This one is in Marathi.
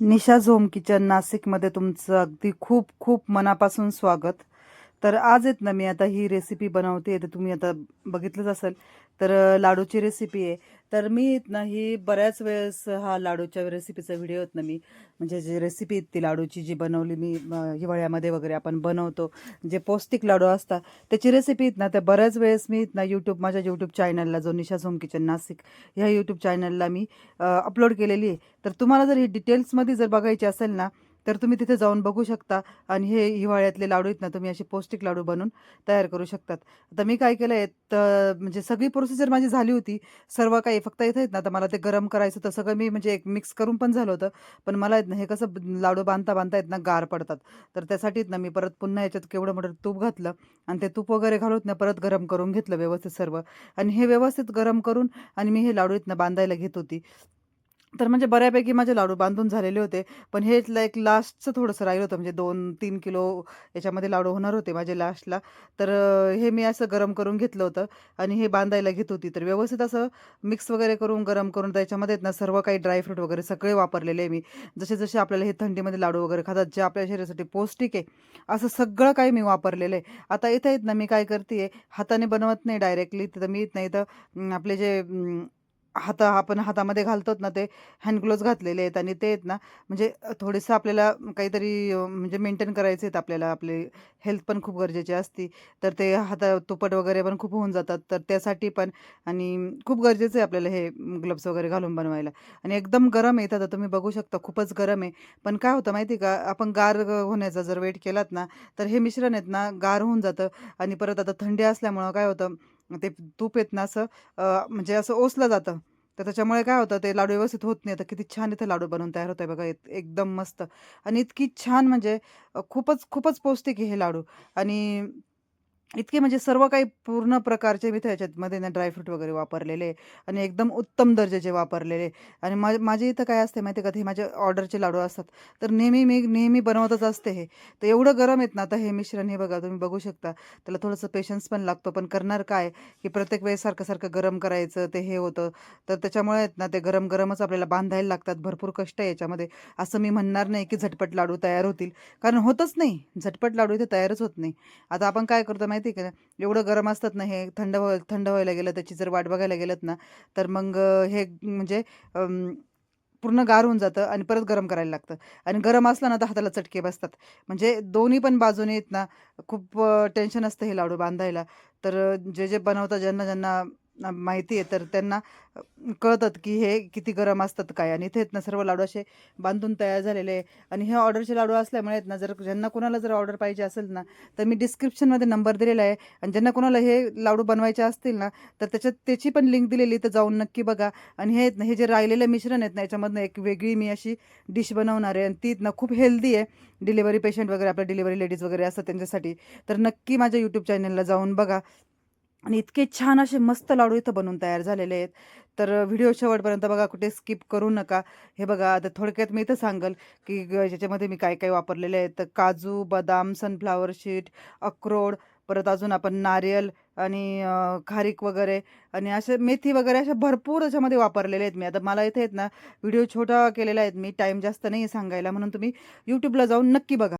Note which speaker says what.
Speaker 1: निशा झोम किचन नाशिकमध्ये तुमचं अगदी खूप खूप मनापासून स्वागत. तर आज आहेत ना मी आता ही रेसिपी बनवते. तर तुम्ही आता बघितलंच असेल. तर लाडूची रेसिपी आहे. तर मी आहेत ना ही बऱ्याच वेळेस हा लाडूच्या रेसिपीचा व्हिडिओ आहेत ना मी. म्हणजे जी रेसिपी आहेत ती लाडूची जी बनवली मी हिवाळ्यामध्ये वगैरे आपण बनवतो. जे पौष्टिक लाडू असतात त्याची रेसिपी आहेत ना त्या बऱ्याच वेळेस मी आहेत ना यूट्यूब माझ्या यूट्यूब चॅनलला जो निशा झोम किचन नाशिक ह्या यूट्यूब चॅनलला मी अपलोड केलेली आहे. तर तुम्हाला जर ही डिटेल्समध्ये जर बघायची असेल ना तर तुम्ही तिथे जाऊन बघू शकता. आणि हे हिवाळ्यातले लाडू आहेत ना तुम्ही असे पौष्टिक लाडू बनवून तयार करू शकतात. आता मी काय केलं आहे तर म्हणजे सगळी प्रोसिजर माझी झाली होती. सर्व काही फक्त इथं आहेत ना आता मला ते गरम करायचं होतं सगळं मी म्हणजे एक मिक्स करून पण झालं होतं. पण मला आहेत ना हे कसं लाडू बांधता बांधता आहेत ना गार पडतात. तर त्यासाठी ना मी परत पुन्हा याच्यात केवढं मोठं तूप घातलं आणि ते तूप वगैरे घालून ना परत गरम करून घेतलं व्यवस्थित सर्व. आणि हे व्यवस्थित गरम करून आणि मी हे लाडू आहेत ना बांधायला घेत होती. तर म्हणजे बऱ्यापैकी माझे लाडू बांधून झालेले होते. पण हे एक लास्टचं थोडंसं राहिलं होतं. म्हणजे दोन तीन किलो याच्यामध्ये लाडू होणार होते माझे लास्टला तर हे मी असं गरम करून घेतलं होतं आणि हे बांधायला घेत होती. तर व्यवस्थित असं मिक्स वगैरे करून गरम करून त्याच्यामध्ये ना सर्व काही ड्रायफ्रूट वगैरे सगळे वापरलेले आहे मी. जसे जसे आपल्याला हे थंडीमध्ये लाडू वगैरे खातात जे आपल्या शरीरासाठी पौष्टिक आहे असं सगळं काही मी वापरलेलं आहे. आता इथं येत ना मी काय करते हाताने बनवत नाही डायरेक्टली तर मी इथं इथं आपले जे हाता आपण हातामध्ये घालतो ना ते हँडग्लोव्ज घातलेले आहेत आणि ते आहेत ना म्हणजे थोडंसं आपल्याला काहीतरी म्हणजे मेंटेन करायचे आहेत आपल्याला आपले हेल्थ पण खूप गरजेची असती. तर ते हाता तुपट वगैरे पण खूप होऊन जातात. तर त्यासाठी पण आणि खूप गरजेचं आहे आपल्याला हे ग्लव्स वगैरे घालून बनवायला. आणि एकदम गरम आहे आता तुम्ही बघू शकता खूपच गरम आहे. पण काय होतं माहिती आहे का आपण गार होण्याचा जर वेट केलात ना तर हे मिश्रण आहेत ना गार होऊन जातं आणि परत आता थंडी असल्यामुळं काय होतं ते तूप येत ना असं म्हणजे असं ओसलं जातं. तर त्याच्यामुळे काय होतं ते लाडू व्यवस्थित होत नाही. तर किती छान इथे लाडू बनवून तयार होत आहे बघा एकदम मस्त. आणि इतकी छान म्हणजे खूपच खूपच पौष्टिक आहे हे लाडू. आणि इतके म्हणजे सर्व काही पूर्ण प्रकारचे मी त्याच्यामध्ये ना ड्रायफ्रूट वगैरे वापरलेले आणि एकदम उत्तम दर्जाचे वापरलेले. आणि मा माझे इथं काय असते माहिती आहे का? हे माझे ऑर्डरचे लाडू असतात. तर नेहमी मी नेहमी बनवतच असते हे. तर एवढं गरम आहेत ना आता हे मिश्रण हे बघा तुम्ही बघू शकता. त्याला थोडंसं पेशन्स पण लागतो. पण करणार काय? की प्रत्येक वेळेस सारखं सारखं गरम करायचं ते हे होतं. तर त्याच्यामुळे आहेत ना ते गरम गरमच आपल्याला बांधायला लागतात. भरपूर कष्ट आहे याच्यामध्ये. असं मी म्हणणार नाही की झटपट लाडू तयार होतील. कारण होतच नाही. झटपट लाडू इथे तयारच होत नाही. आता आपण काय करतो माहिती आहे का? एवढं गरम असतात ना हे थंड व्हाय थंड व्हायला गेलं त्याची जर वाट बघायला गेलं ना तर मग हे म्हणजे पूर्ण गार होऊन जातं आणि परत गरम करायला लागतं. आणि गरम असलं ना तर हाताला चटके बसतात. म्हणजे दोन्ही पण बाजूने येत ना खूप टेन्शन असतं हे लाडू बांधायला. तर जे जे बनवतात ज्यांना ज्यांना माहिती आहे तर त्यांना कळतात की हे किती गरम असतात काय. आणि इथे ना सर्व लाडू असे बांधून तयार झालेले आहे. आणि हे ऑर्डरचे लाडू असल्यामुळे आहेत ना जर ज्यांना कोणाला जर ऑर्डर पाहिजे असेल ना तर मी डिस्क्रिप्शनमध्ये नंबर दिलेला आहे. आणि ज्यांना कोणाला हे लाडू बनवायचे असतील ना तर त्याच्यात त्याची पण लिंक दिलेली तर जाऊन नक्की बघा. आणि हे ना हे जे राहिलेलं मिश्रण आहेत ना याच्यामधनं एक वेगळी मी अशी डिश बनवणार आहे. आणि ती ना खूप हेल्दी आहे. डिलिव्हरी पेशंट वगैरे आपल्या डिलिव्हरी लेडीज वगैरे असतात त्यांच्यासाठी. तर नक्की माझ्या यूट्यूब चॅनलला जाऊन बघा. आणि इतके छान असे मस्त लाडू इथं बनवून तयार झालेले आहेत. तर व्हिडिओ शेवटपर्यंत बघा कुठे स्किप करू नका. हे बघा आता थोडक्यात मी इथं सांगल की ग- ज्याच्यामध्ये मी काय काय वापरलेले आहेत. तर काजू बदाम सनफ्लावर शीट अक्रोड परत अजून आपण नारियल आणि खारीक वगैरे आणि असे मेथी वगैरे अशा भरपूर त्याच्यामध्ये वापरलेले आहेत मी. आता मला इथे आहेत ना व्हिडिओ छोटा केलेला आहेत मी. टाईम जास्त नाही आहे सांगायला म्हणून तुम्ही यूट्यूबला जाऊन नक्की बघा.